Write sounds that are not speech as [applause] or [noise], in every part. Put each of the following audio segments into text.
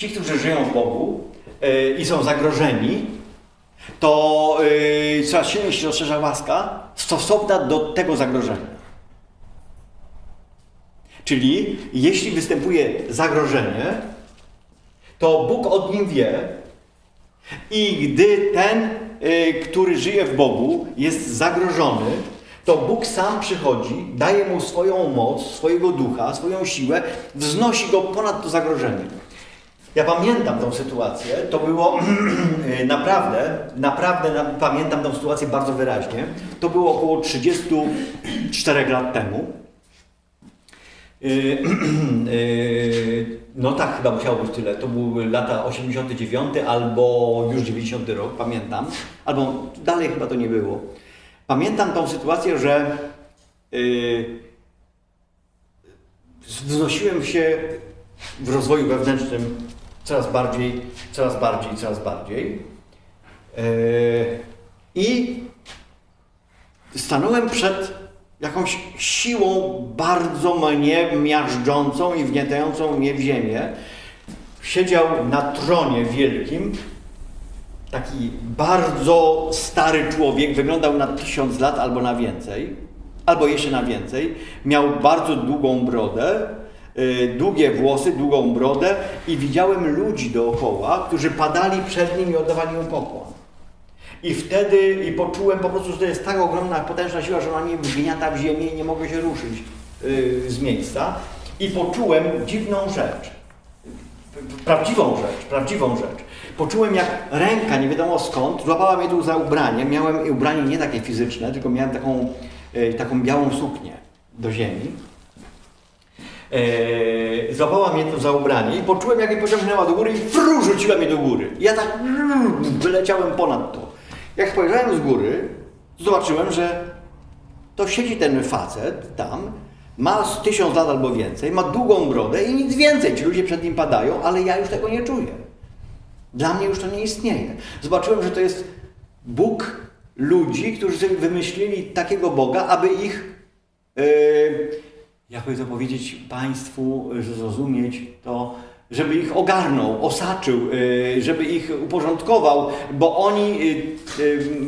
Ci, którzy żyją w Bogu yy, i są zagrożeni, to coraz silniej się rozszerza łaska stosowna do tego zagrożenia. Czyli jeśli występuje zagrożenie, to Bóg od nim wie i gdy ten, y, który żyje w Bogu, jest zagrożony, to Bóg sam przychodzi, daje mu swoją moc, swojego ducha, swoją siłę, wznosi go ponad to zagrożenie. Ja pamiętam tą sytuację, to było [clears throat] y, naprawdę, naprawdę na, pamiętam tą sytuację bardzo wyraźnie. To było około 34 lat temu. Y, [clears throat] y, No tak, chyba musiało być tyle. To były lata 89 albo już 90 rok, pamiętam. Albo dalej chyba to nie było. Pamiętam tą sytuację, że wznosiłem się w rozwoju wewnętrznym coraz bardziej, coraz bardziej, coraz bardziej. Y, I stanąłem przed jakąś siłą bardzo mnie miażdżącą i wgniatającą mnie w ziemię. Siedział na tronie wielkim, taki bardzo stary człowiek, wyglądał na tysiąc lat albo na więcej, albo jeszcze na więcej. Miał bardzo długą brodę, długie włosy, długą brodę i widziałem ludzi dookoła, którzy padali przed nim i oddawali mu pokłon. I wtedy i poczułem po prostu, że to jest tak ogromna, potężna siła, że ona mnie wgniata w ziemię i nie mogę się ruszyć yy, z miejsca. I poczułem dziwną rzecz. Prawdziwą rzecz, prawdziwą rzecz. Poczułem jak ręka, nie wiadomo skąd, złapała mnie tu za ubranie. Miałem ubranie nie takie fizyczne, tylko miałem taką, yy, taką białą suknię do ziemi. Yy, złapała mnie tu za ubranie i poczułem, jak mnie pociągnęła do góry i fru, rzuciła mnie do góry. I ja tak mm, wyleciałem ponad to. Jak spojrzałem z góry, zobaczyłem, że to siedzi ten facet tam, ma tysiąc lat albo więcej, ma długą brodę i nic więcej. Ci ludzie przed nim padają, ale ja już tego nie czuję. Dla mnie już to nie istnieje. Zobaczyłem, że to jest Bóg ludzi, którzy wymyślili takiego Boga, aby ich, yy, jakby to powiedzieć Państwu, zrozumieć to, żeby ich ogarnął, osaczył, yy, żeby ich uporządkował, bo oni yy,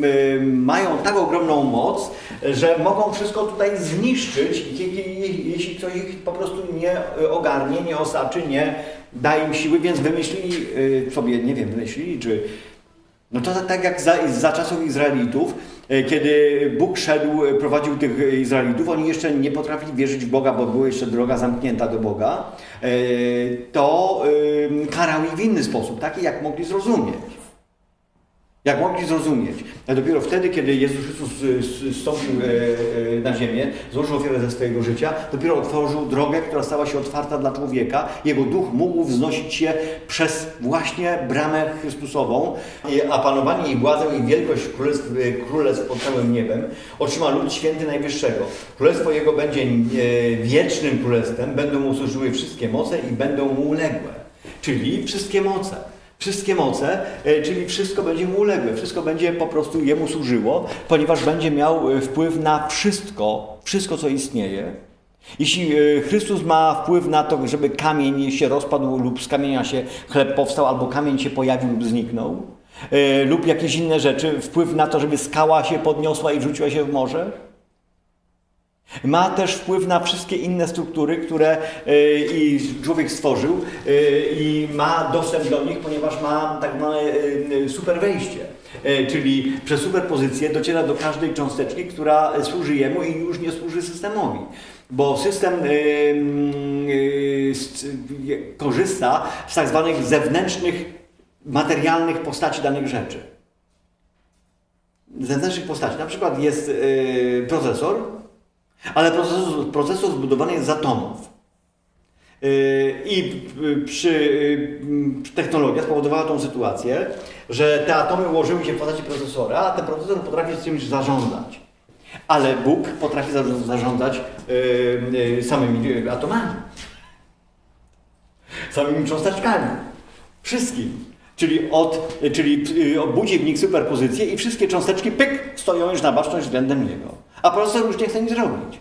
yy, mają tak ogromną moc, że mogą wszystko tutaj zniszczyć, je- je- jeśli ktoś ich po prostu nie ogarnie, nie osaczy, nie da im siły, więc wymyślili sobie, nie wiem, wymyślili, czy no to tak jak za, za czasów Izraelitów, kiedy Bóg szedł, e, prowadził tych Izraelitów, oni jeszcze nie potrafili wierzyć w Boga, bo była jeszcze droga zamknięta do Boga, e, to e, karał ich w inny sposób, taki jak mogli zrozumieć. Jak mogli zrozumieć. A dopiero wtedy, kiedy Jezus Chrystus e, s- zstąpił e, e, na ziemię, złożył ofiarę ze swojego życia, dopiero otworzył drogę, która stała się otwarta dla człowieka. Jego duch mógł wznosić się przez właśnie bramę Chrystusową, a panowanie i władzę i wielkość królestw, e, królestw pod całym niebem otrzyma lud święty Najwyższego. Królestwo Jego będzie e, wiecznym królestwem, będą mu służyły wszystkie moce i będą mu uległe. Czyli wszystkie moce. Wszystkie moce, e, czyli wszystko będzie mu uległe, wszystko będzie po prostu jemu służyło, ponieważ będzie miał e, wpływ na wszystko, wszystko co istnieje. Jeśli e, Chrystus ma wpływ na to, żeby kamień się rozpadł lub z kamienia się chleb powstał, albo kamień się pojawił lub zniknął, lub jakieś inne rzeczy, wpływ na to, żeby skała się podniosła i wrzuciła się w morze, ma też wpływ na wszystkie inne struktury, które y, i człowiek stworzył y, i ma dostęp do nich, ponieważ ma tak zwane y, super wejście. Czyli przez superpozycję dociera do każdej cząsteczki, która służy jemu i już nie służy systemowi. Bo system korzysta z tak zwanych zewnętrznych, materialnych postaci danych rzeczy. Zewnętrznych postaci. Na przykład jest procesor, ale procesor, procesor zbudowany jest z atomów. Yy, I przy, y, technologia spowodowała tą sytuację, że te atomy ułożyły się w postaci procesora, a ten procesor potrafi z czymś zarządzać. Ale Bóg potrafi zarządzać, yy, yy, samymi yy, atomami, samymi cząsteczkami, wszystkim. Czyli, od, czyli yy, budzi w nich superpozycję i wszystkie cząsteczki pyk stoją już na baczność względem niego. A procesor już nie chce nic zrobić.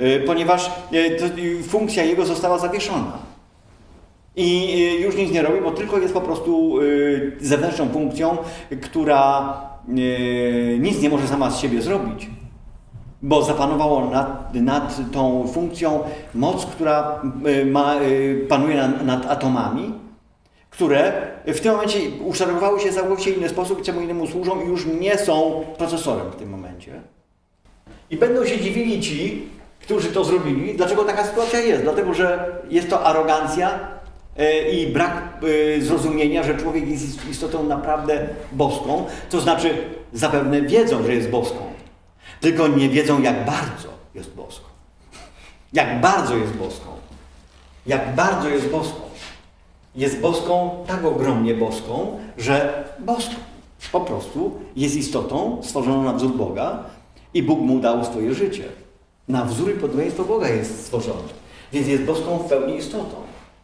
Y, ponieważ y, y, funkcja jego została zawieszona. I już nic nie robi, bo tylko jest po prostu zewnętrzną funkcją, która nic nie może sama z siebie zrobić. Bo zapanowało nad, nad tą funkcją moc, która ma, panuje nad, nad atomami, które w tym momencie ukształtowały się w całkowicie inny sposób, czemu innemu służą i już nie są procesorem w tym momencie. I będą się dziwili ci, którzy to zrobili, dlaczego taka sytuacja jest. Dlatego, że jest to arogancja e, i brak e, zrozumienia, że człowiek jest istotą naprawdę boską. To znaczy, zapewne wiedzą, że jest boską, tylko nie wiedzą, jak bardzo jest boską. Jak bardzo jest boską. Jak bardzo jest boską. Jest boską, tak ogromnie boską, że boską po prostu jest istotą stworzoną na wzór Boga i Bóg mu dał swoje życie. Na wzór i podobieństwo Boga jest stworzony. Więc jest boską w pełni istotą.